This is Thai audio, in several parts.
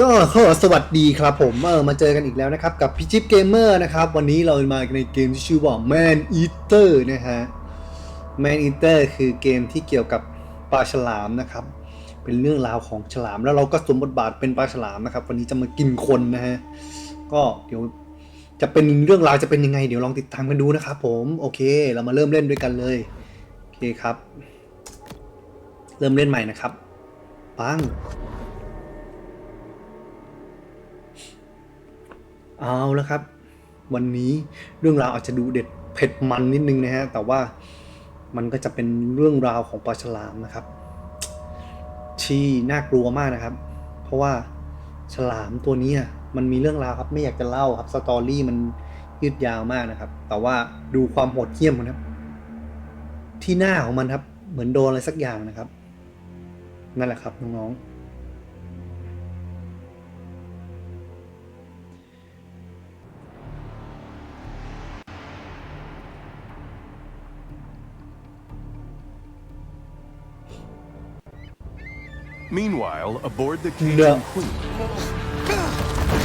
ก็ขอสวัสดีครับผมเออมาเจอกันอีกแล้วนะครับ กับพี่จิ๊บเกมเมอร์นะครับ วันนี้เรามาในเกมที่ชื่อว่า Man Eater นะฮะ Man Eater คือเกมที่เกี่ยวกับปลาฉลามนะครับ เป็นเรื่องราวของฉลามแล้วเราก็สวมบทบาทเป็นปลาฉลามนะครับ วันนี้จะมากินคนนะฮะก็เดี๋ยวจะเป็นเรื่องราวจะเป็นยังไง เดี๋ยวลองติดตามกันดูนะครับผมโอเค เรามาเริ่มเล่นด้วยกันเลยโอเคครับ เริ่มเล่นใหม่นะครับปัง เอาแล้วครับ วันนี้เรื่องราวอาจจะดูเด็ดเผ็ดมันนิดนึงนะฮะแต่ว่ามันก็จะเป็นเรื่องราวของปลาฉลามนะครับ ที่น่ากลัวมากนะครับ เพราะว่าฉลามตัวนี้มันมีเรื่องราวครับ ไม่อยากจะเล่าครับสตอรี่มันยืดยาวมากนะครับ แต่ว่าดูความโหดเหี้ยมมันครับ ที่หน้าของมันครับ เหมือนโดนอะไรสักอย่างนะครับ นั่นแหละครับน้องๆ Meanwhile, aboard the Cajun Yeah. Queen,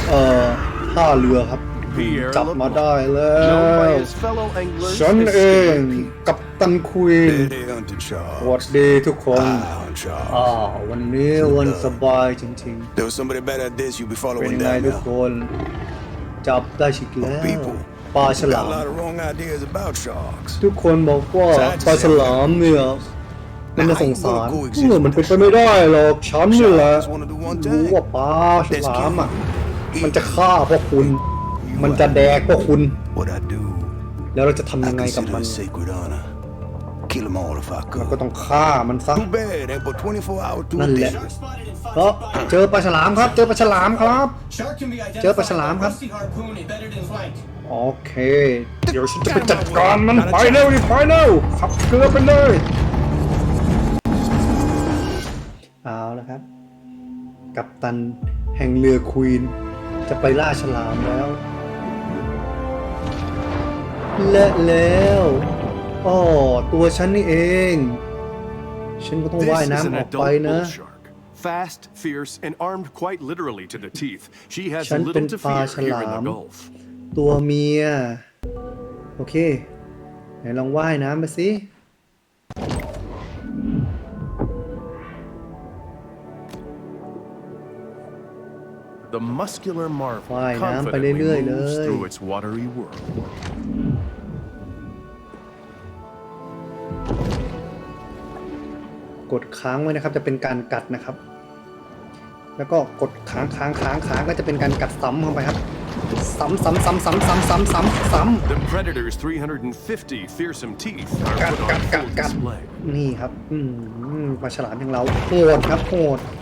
เอ่อท่าเรือครับ Pierre จับมาได้แล้ known ว by his fellow anglers ฉัน as เอง Skipper Pete. กับตันควีน They hunting ส Charles. วัสดีทุกคน I hunt Charles. อ่าวันนี้วันสบายจริง There was somebody better at this. You be ๆ เป็น following ยังไง that ทุก now. คน จับได้ชิกแล้ว People ปลาฉ got ลา a ม lot of wrong ideas about sharks. ทุกคนบอกว่าปลาฉลามเนี่ย มันน่าสงสาร Now, I ain't gonna go exist เมื่อมันเป็นไปไม่ได้หรอกฉันนี่แหละ Sharks wanna do one รู้ thing. ว่าปลาฉ That's ลามอะ kill. มันจะฆ่าพวกคุณ มันจะแดกพวกคุณ What I do, แล้วเราจะทำ I ยังไงกับ consider มัน a sacred honor. Kill them all if I เราก็ could. ต้องฆ่ามันซะ Too bad, ain't but 24 hours to นั่ a นแหละ day. เพราะเจอปลาฉลามครับ เจอปลาฉลามครับ Shark can be เจอปลาฉลาม identified ค by รับ rusty harpoon embedded in flank. โอเค เดี๋ยวฉันจะไปจัดการมันไปเร็วดิไปเร็วขับเกลือไปเลย เอาแล้วครับ กัปตันแห่งเรือควีน จะไปล่าฉลามแล้ว และแล้วอ๋อตัวฉันนี่เอง ฉันก็ต้องว่าย This is น้ำ an ออกไป adult นะ bull shark. Fast, fierce, and armed quite literally to the teeth. She has ฉันเป็น little to ปลา fear ฉ here ลา in ม the Gulf. ตัวเมีย โอเค ไหนลองว่ายน้ำไปสิ The muscular marvel ว่ายน้ำไป confidently เรื่อยๆเล moves ย through its watery world. กดค้างไว้นะครับจะเป็นการกัดนะครับ แล้วก็กดค้างค้างค้างค้างก็จะเป็นการกัดซ้ำเข้าไปครับ ซ้ำซ้ำซ้ำซ้ำซ้ำซ้ำซ้ำซ้ The predator's 350 fearsome teeth ำ are กัด put กัด on กัด full กัด display. นี่ครับ อืมปลาฉลามอย่างเราโหดครับโหดอ่า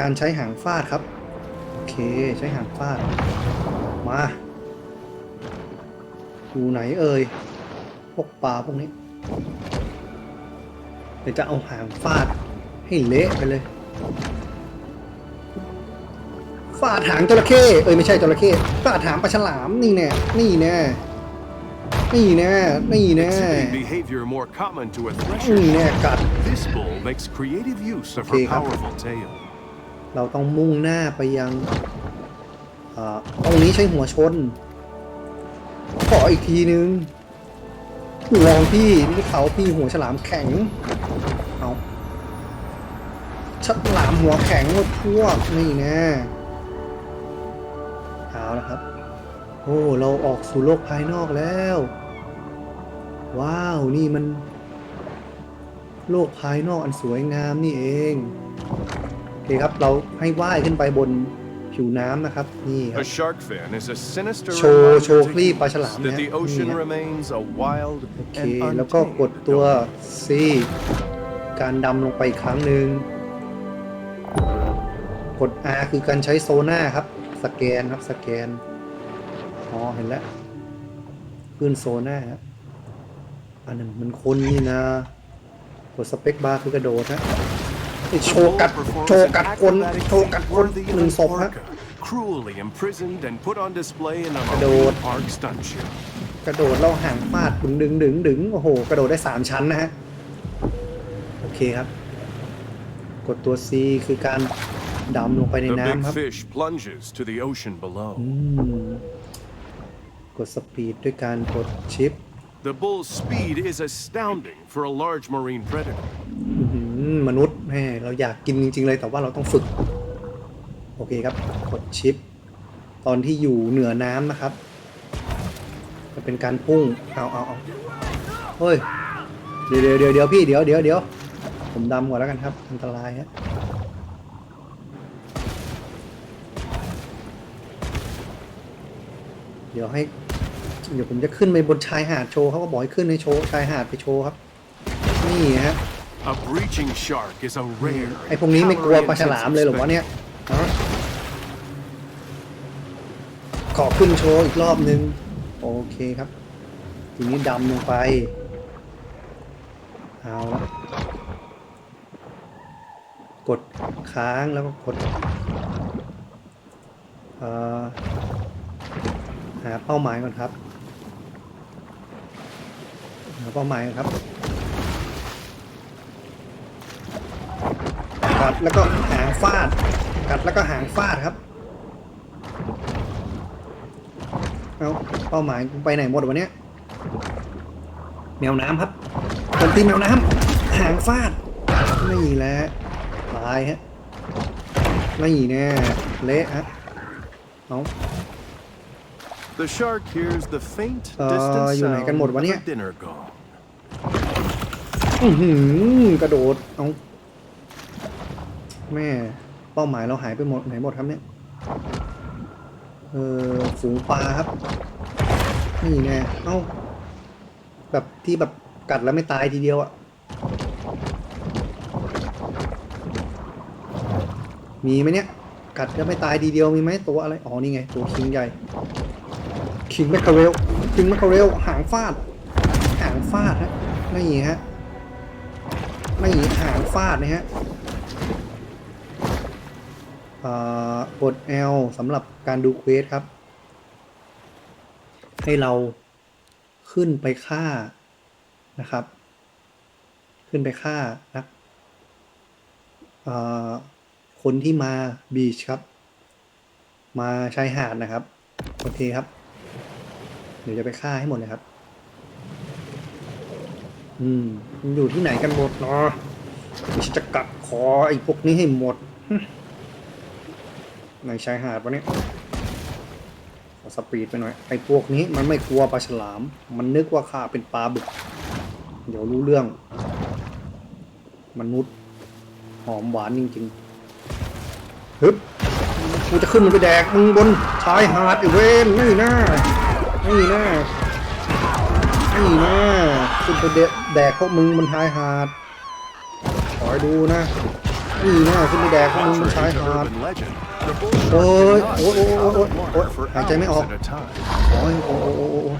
การใช้หางฟาดครับ โอเคใช้หางฟาด มาอยู่ไหนเอ่ย พวกปลาพวกนี้เดี๋ยวจะเอาหางฟาดให้เละไปเลย ฟาดหางจระเข้เอ้ยไม่ใช่จระเข้ฟาดหางปลาฉลามนี่แน่นี่แน่นี่แน่นี่แน่ Exhibiting behavior more common to a นี่ thresher, แน่กัด this bull makes creative use of her Okay, ครับ powerful tail. เราต้องมุ่งหน้าไปยังอ่าตรงนี้ใช้หัวชน ขออีกทีนึงห่วงพี่นี่เขาพี่หัวฉลามแข็ง เอาฉลามหัวแข็งหมดพวกนี่แน่เอาละครับ โอ้ เราออกสู่โลกภายนอกแล้ว ว้าว นี่มัน โลกภายนอกอันสวยงามนี่เองโอเคครับเราให้ว่ายขึ้นไปบนผิวน้ำนะครับนี่ครั A บ shark fin is a sinister Show- reminder show to คลีป humans ปลาฉลาม that นะ the ocean นี่ฮะ remains a wild โอเค and แล้วก็กด untamed ตัว domain. C การดำลงไปอีกครั้งหนึ่งกด R คือการใช้โซน่าครับ สแกนครับสแกนอ๋อเห็นแล้วขึ้นโซน่าครับอันนั้นมันคนนี่นะ กดสเปคบาร์คือกระโดดนะไอ้โชว์กัดโชว์กัดคนโชว์กัดคนหนึ่งศพฮะ Cruelly imprisoned and put on display in a กระโดด marine park stunt show. กระโดดเราห่างฟาดดึงดึงดึงดึงโอ้โห กระโดดได้สามชั้นนะฮะ โอเคครับ กดตัว C คือการดำลงไปใน The น้ำ big ครับ fish plunges to the ocean below. กดสปีดด้วยการกดชิป The bull's speed is astounding for a large marine predator. อืมมนุษย์แม่เราอยากกินจริง ๆ เลยแต่ว่าเราต้องฝึก โอเคครับ กดชิป ตอนที่อยู่เหนือน้ำนะครับ จะเป็นการพุ่ง เอาเอาเอาเฮ้ย เดี๋ยวเดี๋ยวเดี๋ยวเดี๋ยวพี่ เดี๋ยวเดี๋ยวเดี๋ยวผมดำก่อนแล้วกันครับ อันตรายฮะ เดี๋ยวให้ เดี๋ยวผมจะขึ้นไปบนชายหาดโชว์เขาก็บอกให้ขึ้นในโชว์ชายหาดไปโชว์ครับ นี่ฮะ A breaching shark is a rare. ไอ้พวกนี้ไม่กลัวปลาฉลามเลยเหรอวะเนี่ยฮะขอขึ้นโชว์อีกรอบนึง โอเคครับ ทีนี้ดำลงไป เอาละกดค้างแล้วก็กดเอ่อหาเป้าหมายก่อนครับ หาเป้าหมายครับกัดแล้วก็หางฟาด กัดแล้วก็หางฟาดครับเอาเป้าหมายไปไหนหมดวะเนี้แมวน้ำครับโจมตีแมวน้ำหางฟาดนี่แหละตายฮะนี่แน่เละฮะเอา The shark hears the faint, เอ่อ distant อยู่ไหน sound กันหมด of วะเนี่ย a dinner gong. อื้อหือกระโดดเอาแม่ เป้าหมายเราหายไปหมดไหนหมดครับเนี่ย เออฝูงปลาครับ นี่แน่เอ้า แบบที่แบบกัดแล้วไม่ตายทีเดียวอะมีไหมเนี่ย กัดแล้วไม่ตายทีเดียวมีไหมตัวอะไร อ๋อ นี่ไง ตัวคิงใหญ่ คิงแมคคาเรลคิงแมคคาเรลหางฟาด หางฟาดฮะนี่ฮะไม่หางฟาดนะฮะอ่อกด L สำหรับการดูเควสครับ ให้เราขึ้นไปฆ่านะครับ ขึ้นไปฆ่านักเอ่อคนที่มาบีชครับ มาชายหาดนะครับ โอเคครับ เดี๋ยวจะไปฆ่าให้หมดเลยครับ อืมมันอยู่ที่ไหนกันหมดเนาะจะกัดคอไอ้พวกนี้ให้หมดในชายหาดวะเนี่ยขอสปีดไปหน่อย ไอ้พวกนี้มันไม่กลัวปลาฉลาม มันนึกว่าข้าเป็นปลาบึก เดี๋ยวรู้เรื่อง มนุษย์ หอมหวานจริงๆฮึบกูจะขึ้นมันไปแดกมึงบนชายหาดไอ้เวนนี่นะ นี่นะนี่นะขึ้นไปเดะแดกพวกมึงบนชายหาดคอยดูนะนี่นะขึ้นไปแดกพวกมึงบนชายหาด urban legend, the bull โอ้ยโอ้ยโอ้ยโอ้ยโอ้ยหายใจไม่ออกโอ้ยโอ้ยโอ้ยโอ้ย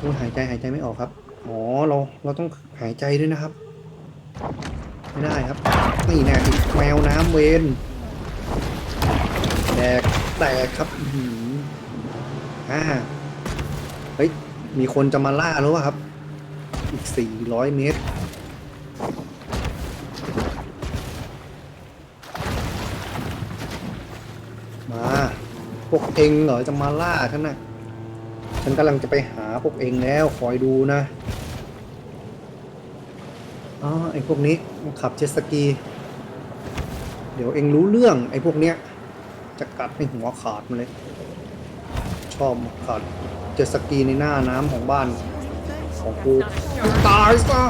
โอ้ยหายใจหายใจไม่ออกครับอ๋อเราเราต้องหายใจด้วยนะครับ ไม่ได้ครับนี่แน่แมวน้ำเวนแดกแตกครับอ่า ฮ้ย มีคนจะมาล่าแล้วอะครับ อีก 400 เมตร มา พวกเองเหรอจะมาล่าฉันนะฉันกำลังจะไปหาพวกเองแล้วคอยดูนะอ๋อไอ้พวกนี้ขับเจ็ตสกี เดี๋ยวเองรู้เรื่องไอ้พวกเนี้ยจะกัดให้หัวขาดมันเลย ชอบมาขัด จ็ตสกีในหน้าน้ำของบ้านของกูตายซะ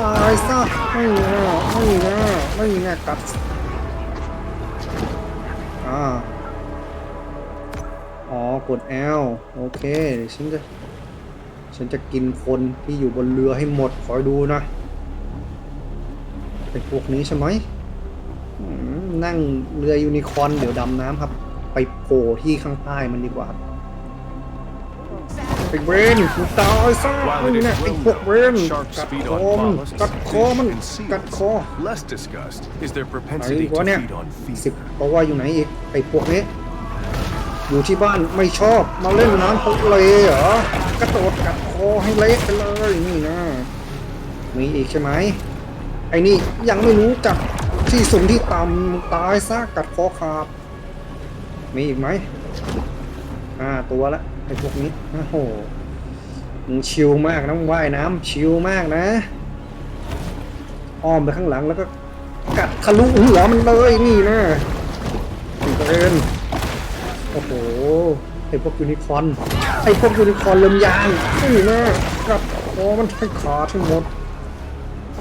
ตายซะไม่แน่ไม่แน่ไม่แน่กัดอ่าอ๋อกด L โอเคเดี๋ยวฉันจะฉันจะกินคนที่อยู่บนเรือให้หมดคอยดูนะไอ้พวกนี้ใช่ไหมนั่งเรือยูนิคอนเดี๋ยวดำน้ำครับ ไปโผล่ที่ข้างใต้มันดีกว่าครับ ไอ้เวนมึงตายซะ While นี่ it นะ is ไอ้ well พวกเวน known that sharks กัด feed ค on อมัน mollusks, กัดคอมัน fish, and กัดคอ seals, less discussed is their ไหน propensity วะ to เนี่ย feed on สิบ fever. เพราะว่าอยู่ไหนอีกไอ้พวกนี้อยู่ที่บ้านไม่ชอบมาเล่นน้ำทะเลเหรอกระโดดกัดคอให้เละไปเลยนี่นะมีอีกใช่ไหมไอ้นี่ยังไม่รู้จักที่สูงที่ต่ำมึงตายซะกัดคอขาดมีอีกไหมห้าตัวละ ไอ้พวกนี้โอ้โหมึงชิลมากนะมึงว่ายน้ำชิลมากนะ อ้อมไปข้างหลังแล้วก็กัดทะลุหัวมันเลยนี่นะถึงก็เอ็นโอ้โหไอพวกยูนิคอนไอพวกยูนิคอนเริ่มยางนี่นะกัดคอมันให้ขาดทั้งหมด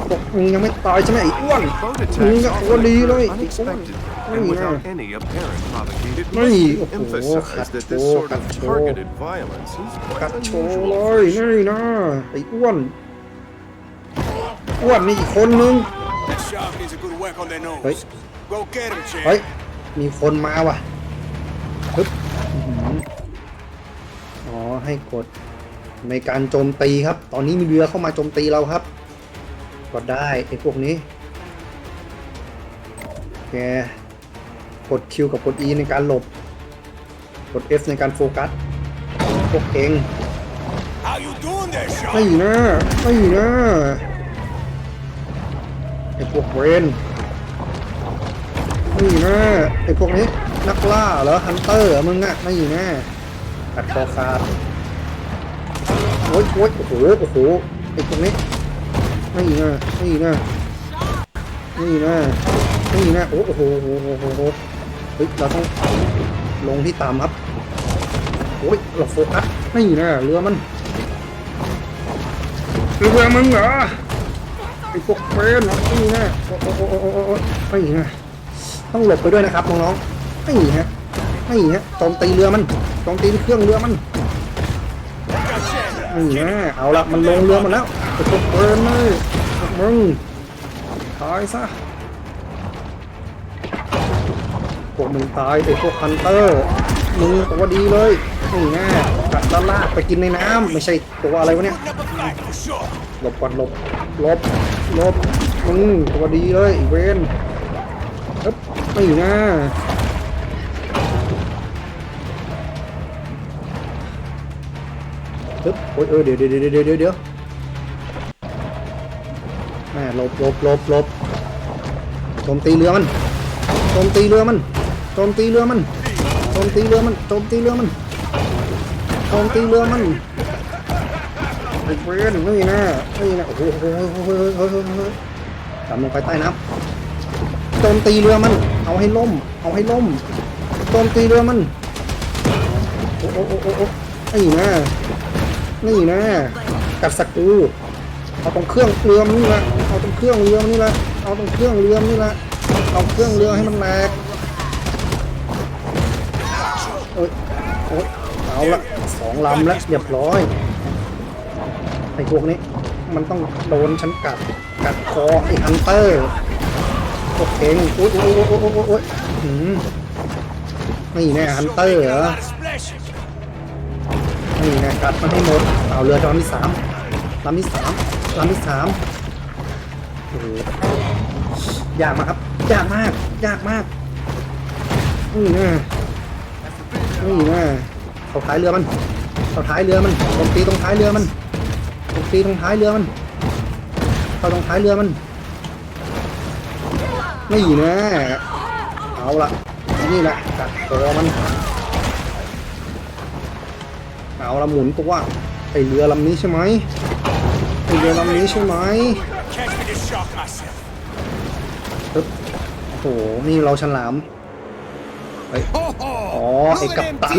บอกมึงยังไม่ตายใช่ไหมไอ้อ้วน Boat มึง attacks ก็ตัวดีเลย often ไอ้อ้วน unexpected นี่ and นะ without any apparent provocated Hey, reason. oh, Emphasize that this oh, sort of oh. targeted violence is กัด quite โชว์ unusual เล for ย a นี่นะไอ้อ้วนอ้วนนี่อีกคนนึง That shark needs a good whack on their nose. Wait. Go get him, champ. เฮ้ยมีคนมาว่ะปึ๊บอื้อหืออ๋อให้กดในการโจมตีครับ ตอนนี้มีเรือเข้ามาโจมตีเราครับ กดได้ไอ้พวกนี้แกกด Q กับกด E ในการหลบ กด F ในการโฟกัสพวกเอง How you doing there, shark? ไม่นะไม่นะไอ้พวกเวนไม่นะไอ้พวกนี้นักล่าเหรอฮันเตอร์เหรอมึงอะไม่นะกัดคอขาดโอ้ยโอ้ยโอ้โหโอ้โหไอ้พวกนี้ ไม่นะไม่นะไม่นะไม่นะโอ้โหโอ้โหโอ้โหโอ้โหเฮ้ยเราต้องลงที่ต่ำครับโอ้ยเราโฟกัสไม่นะเรือมันเรือมึงเหรอไอ้พวกเฟรนนี่นะโอ้โอ้โอ้โอ้โอ้โอ้ไม่นะต้องหลบไปด้วยนะครับน้องๆไม่ฮะไม่ฮะโจมตีเรือมันโจมตีเครื่องเรือมันนี่นะเอาละมันลงเรือมันแล้ว ไอ้พวกเฟรนเลยมึงตายซะพวกมึงตายไอ้พวกฮันเตอร์มึงตัวดีเลยนี่นะกัดแล้วลากไปกินในน้ำไม่ใช่ตัวอะไรวะเนี่ยหลบก่อนหลบหลบหลบมึงตัวดีเลยไอ้เวนปึ๊บไม่นะปึ๊บโอ้ยเออเดี๋ยวเดี๋ยวเดี๋ยวเดี๋ยวเดี๋ยวเดี๋ยว แม่ลบลบลบลบโจมตีเรือมันโจมตีเรือมันโจมตีเรือมันโจมตีเรือมันโจมตีเรือมันโจมตีเรือมันไอ้เวนนี่นะนี่นะโอ้โหโอ้โหโอ้โหโอ้โหโอ้โหดำลงไปใต้น้ำโจมตีเรือมัน เอาให้ล่ม เอาให้ล่มโจมตีเรือมันโอ้โหโอ้โอ้นี่นะนี่นะกัดสักรูเอาตรงเครื่องเรือมันนะ เครื่องเรือนี่ละ เอาตรงเครื่องเรือนี่ละ เอาเครื่องเรือให้มันแหลกโอ้ยโอ้ยเอาละสองลำแล้วเรียบร้อยไอ้พวกนี้ มันต้องโดนฉันกัด กัดคอไอ้ฮันเตอร์พวกเองโอ้ยโอ้ยโอ้ยโอ้ยโอ้ยโอ้ยหืมนี่แน่ฮันเตอร์เหรอนี่แน่กัดมันให้หมด เอาเรือลำที่สามลำที่สามลำที่สาม โอ้โหยากมากครับ ยากมาก ยากมากนี่น่นี่น่เอาท้ายเรือมันเอาท้ายเรือมันตรงตีตรงท้ายเรือมันตรงตีตรงท้ายเรือมันเขาตรงท้ายเรือมันนี่แนะเอาละนี่แหละกัดคอมันเอาละหมุนตัวไอเรือลำนี้ใช่ไหมไอเรือลำนี้ใช่ไหม Catch me this shark myself. ปึ๊บโอ้โห นี่เราฉลาม Oh, อ๋อไอกัปตัน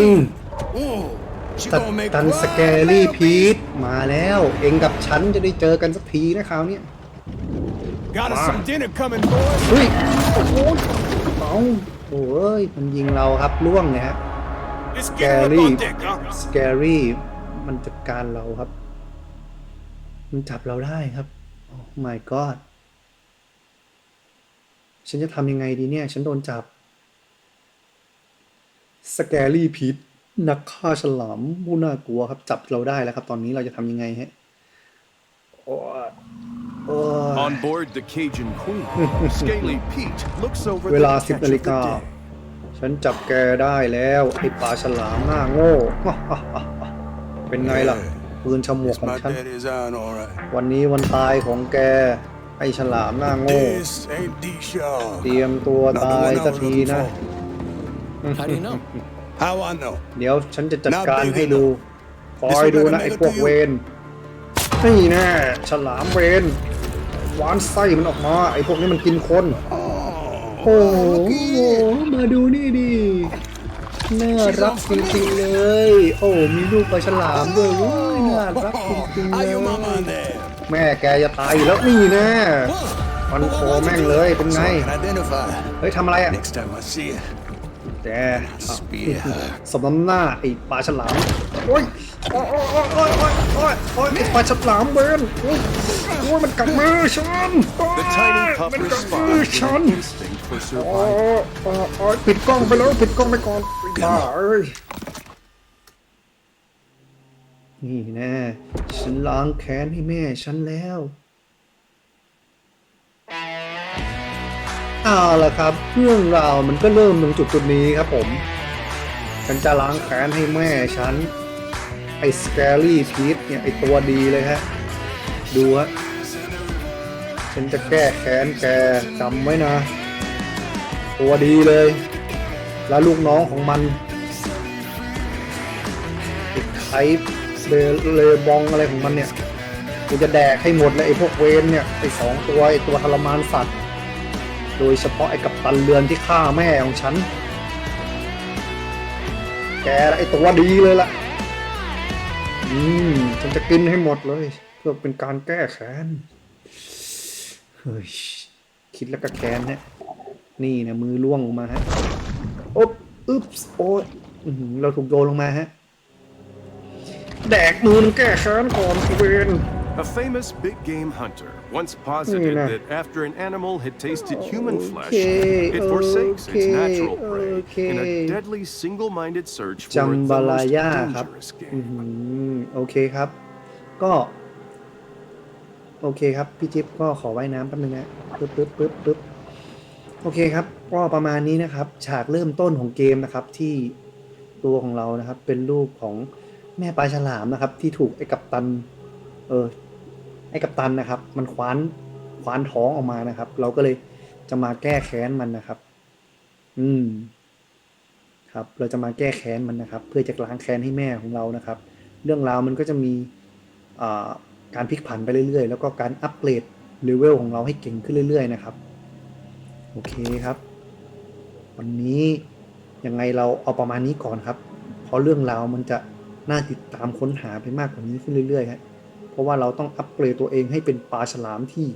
Ooh, she กัป gonna make ตัน blood สแกรี่พีทมาแล้ว เองกับฉันจะได้เจอกันสักทีนะคราวเนี้ย Got us some dinner coming, boys. เฮ้ย โอ้โหเอาโอ้ย มันยิงเราครับล่วงเนี่ยฮะ Let's get him up Gary. on deck, huh? สแกรี่ มันจัดการเราครับ มันจับเราได้ครับโอ้ my god ฉันจะทำยังไงดีเนี่ย ฉันโดนจับ สแกรี่พิษนักฆ่าฉลามผู้น่ากลัวครับ จับเราได้แล้วครับ ตอนนี้เราจะทำยังไงฮะโอ้ยโอ้ย On board the Cajun Queen, Scaly Pete looks over เว the ลา catch สิบ of นาฬิ the กา day. ฉันจับแกได้แล้ว ไอ้ปลาฉลามหน้าโง่ เป็นไงล่ะ ปืนฉมวก It's ของ my ฉัน daddy's iron, all right. วันนี้วันตายของแก ไอไอฉลามหน้าโง่ This ain't D Shaw. เตรียมตัวตายสักทีนะ How do you know? How I know? เดี๋ยวฉันจะจัดการให้ดู คอยดูนะไอ้พวกเวนนี่แน่ฉลามเวนหวานไส้มันออกมา ไอ้พวกนี้มันกินคน โอ้โหมาดูนี่ดิ น่ารักจริงๆเลย โอ้ มีลูกปลาฉลามด้วยเว้ยน่ารักจริงๆ How เล your mama ย in there? แม่แกจะตายอยู่แล้วนี่แน่มันคอแม่งเลยเป็นไง So I can identify. เฮ้ยทำอะไรอะ Next time I see it, แก spear her. สมน้ำหน้าไอ้ปลาฉลามโอ้ยโอ้ย โอ้ยโอ้ยโอ้ยโอ้ยโอ้ยไอ้ปลาฉลามเบิร์นโอ้ยโอ้ยมันกัดมือฉันโอ้ย The tiny pup มันกัดมือ responds ฉัน for โอ้ survival. ยโอ้โอ้ปิดกล้องไปแล้วปิดกล้องไปก่อนบ้าเอ้ยนี่แน่ฉันล้างแค้นให้แม่ฉันแล้วเอาละครับ เรื่องราวมันก็เริ่มตรงจุดจุดนี้ครับผม ฉันจะล้างแค้นให้แม่ฉัน ไอ้สแกรี่พีทเนี่ย ไอ้ตัวดีเลยฮะ ดูฮะฉันจะแก้แค้นแกจำไว้นะ ตัวดีเลย แล้วลูกน้องของมันไอ้ไคเลเลบองอะไรของมันเนี่ยกูจะแดกให้หมดเลยไอ้พวกเวนเนี่ยไอ้สองตัวไอ้ตัวทรมานสัตว์ โดยเฉพาะไอ้กัปตันเรือนที่ฆ่าแม่ของฉัน แกไอ้ตัวดีเลยล่ะ อืมฉันจะกินให้หมดเลย เพื่อเป็นการแก้แค้น เฮ้ย คิดแล้วก็แค้นเนี่ย นี่นะมือล่วงลงมาฮะอ๊บอึ๊บโอ้ยอื้อหือเราถูกโยนลงมาฮะ แดกมือมันแก้แค้นก่อนไอ้เวน A famous big game hunter once posited Nina. that after an animal had tasted human flesh, Okay, it forsakes its okay, natural prey in okay. a deadly single-minded search for จัม the บาลา most ยาครับ dangerous อื game. มโอเคครับ ก็ โอเคครับ พี่จิ๊บก็ขอว่ายน้ำแป๊บนึงนะปึ๊บปึ๊บปึ๊บปึ๊บ โอเคครับก็ประมาณนี้นะครับ ฉากเริ่มต้นของเกมนะครับ ที่ตัวของเรานะครับ เป็นลูกของแม่ปลาฉลามนะครับ ที่ถูกไอ้กัปตัน เออไอ้กัปตันนะครับ มันคว้านคว้านท้องออกมานะครับ เราก็เลยจะมาแก้แค้นมันนะครับ อืม ครับ เราจะมาแก้แค้นมันนะครับ เพื่อจะล้างแค้นให้แม่ของเรานะครับ เรื่องราวมันก็จะมีการพลิกผันไปเรื่อยๆ แล้วก็การอัปเกรดเลเวลของเราให้เก่งขึ้นเรื่อยๆนะครับ โอเคครับ วันนี้ยังไงเราเอาประมาณนี้ก่อนครับ เพราะเรื่องราวมันจะน่าติดตามค้นหาไปมากกว่านี้ขึ้นเรื่อยๆครับเพราะว่าเราต้องอัปเกรดตัวเองให้เป็นปลาฉลามที่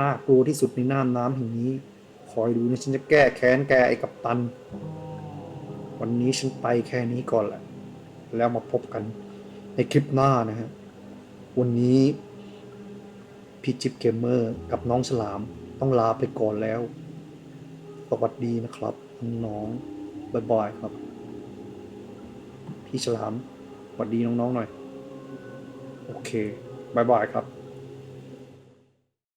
น่ากลัวที่สุดในน้ำน้ำแห่งนี้คอยดูนะฉันจะแก้แค้นแกไอ้กัปตัน วันนี้ฉันไปแค่นี้ก่อนแหละ แล้วมาพบกันในคลิปหน้านะฮะวันนี้พี่จิ๊บเกมเมอร์กับน้องฉลามต้องลาไปก่อนแล้ว สวัสดีนะครับน้องๆบ่อยบายครับ พี่ฉลามสวัสดีน้องๆหน่อย โอเคบายบายครับ